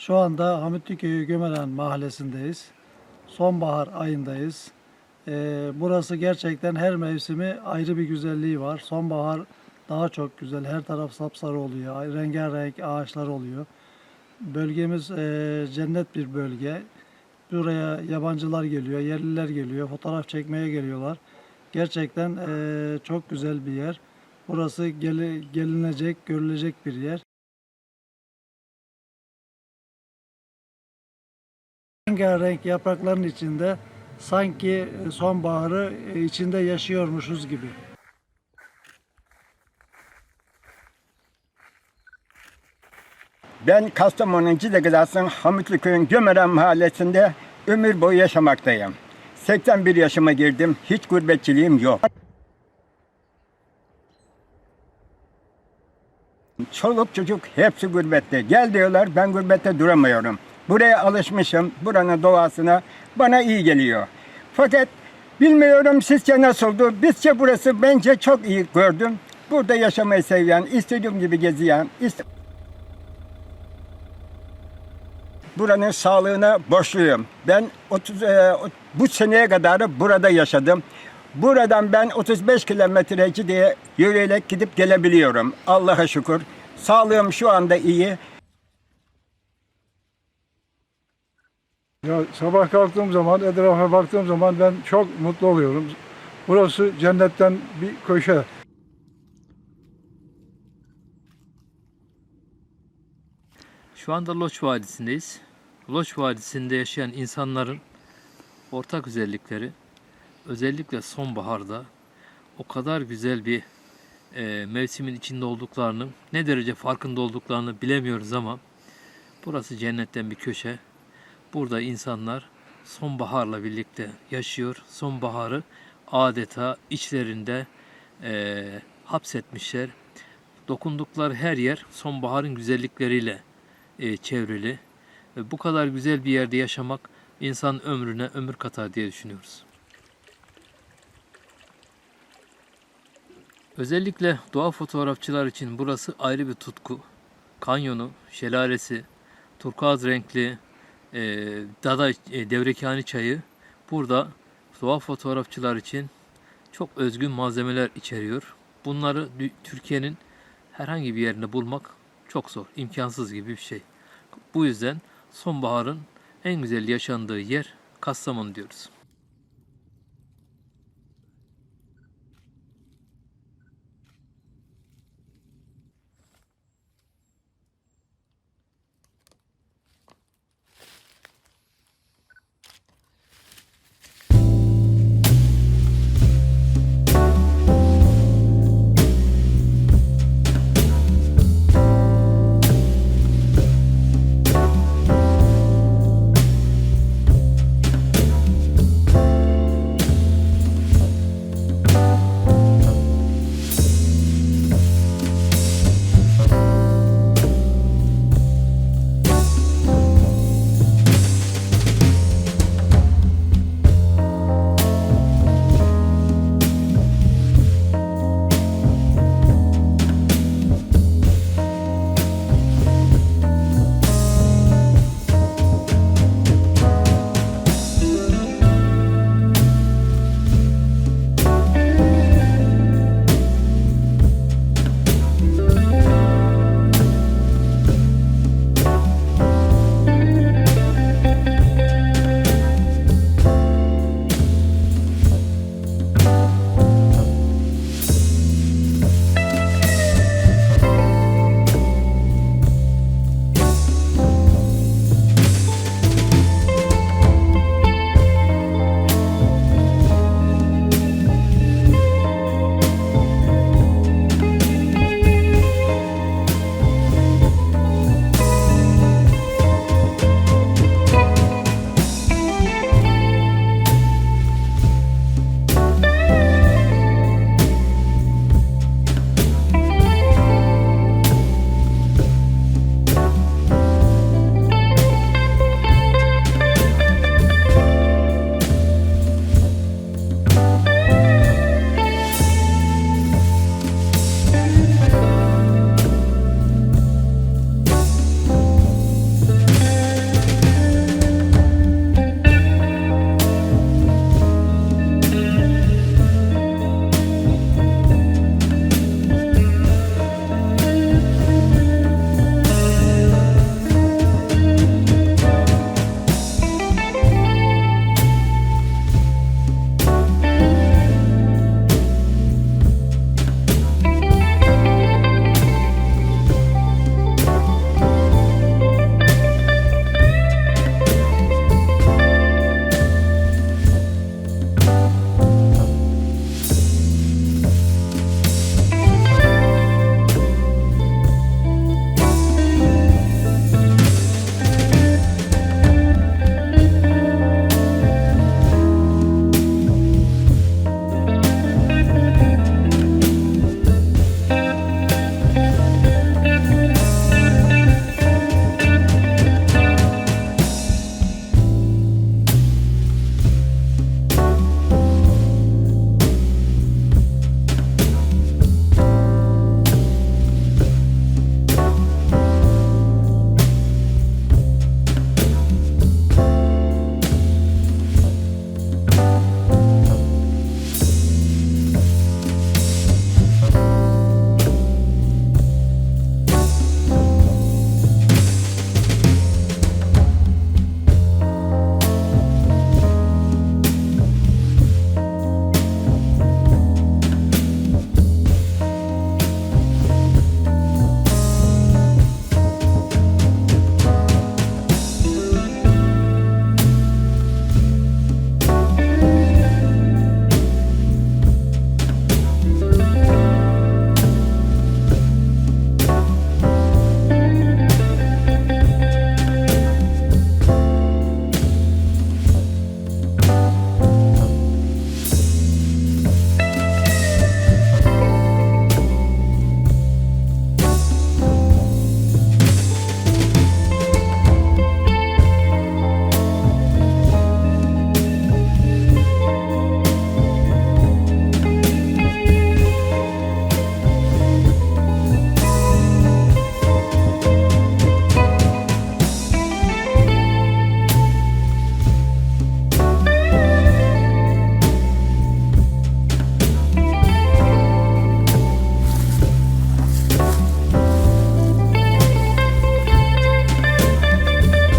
Şu anda Hamitli Köyü Gömeren mahallesindeyiz. Sonbahar ayındayız. Ee, burası gerçekten her mevsimi ayrı bir güzelliği var. Sonbahar daha çok güzel. Her taraf sapsarı oluyor. Rengarenk ağaçlar oluyor. Bölgemiz e, cennet bir bölge. Buraya yabancılar geliyor, yerliler geliyor, fotoğraf çekmeye geliyorlar. Gerçekten e, çok güzel bir yer. Burası geli- gelinecek, görülecek bir yer. Rengarenk yaprakların içinde sanki e, sonbaharı e, içinde yaşıyormuşuz gibi. Ben Kastamonu Cidegıdas'ın Hamitli Köyün Gömeren mahallesinde ömür boyu yaşamaktayım. 81 yaşıma girdim. Hiç gurbetçiliğim yok. Çoluk çocuk hepsi gurbette. Gel diyorlar ben gurbette duramıyorum. Buraya alışmışım. Buranın doğasına bana iyi geliyor. Fakat bilmiyorum sizce nasıldı? Bizce burası bence çok iyi gördüm. Burada yaşamayı seven, istediğim gibi gezeyen, ist- buranın sağlığına borçluyum. Ben 30 e, bu seneye kadar burada yaşadım. Buradan ben 35 kilometre diye yürüyerek gidip gelebiliyorum. Allah'a şükür. Sağlığım şu anda iyi. Ya sabah kalktığım zaman, etrafa baktığım zaman ben çok mutlu oluyorum. Burası cennetten bir köşe. Şu anda Loç Vadisi'ndeyiz. Loç Vadisi'nde yaşayan insanların ortak özellikleri özellikle sonbaharda o kadar güzel bir e, mevsimin içinde olduklarını, ne derece farkında olduklarını bilemiyoruz ama burası cennetten bir köşe. Burada insanlar sonbaharla birlikte yaşıyor. Sonbaharı adeta içlerinde e, hapsetmişler. Dokundukları her yer sonbaharın güzellikleriyle e, çevrili. Ve bu kadar güzel bir yerde yaşamak insan ömrüne ömür katar diye düşünüyoruz. Özellikle doğa fotoğrafçılar için burası ayrı bir tutku. Kanyonu, şelalesi, turkuaz renkli e, Dada e, Devrekani çayı burada doğa fotoğrafçılar için çok özgün malzemeler içeriyor. Bunları Türkiye'nin herhangi bir yerinde bulmak çok zor, imkansız gibi bir şey. Bu yüzden sonbaharın en güzel yaşandığı yer Kastamonu diyoruz.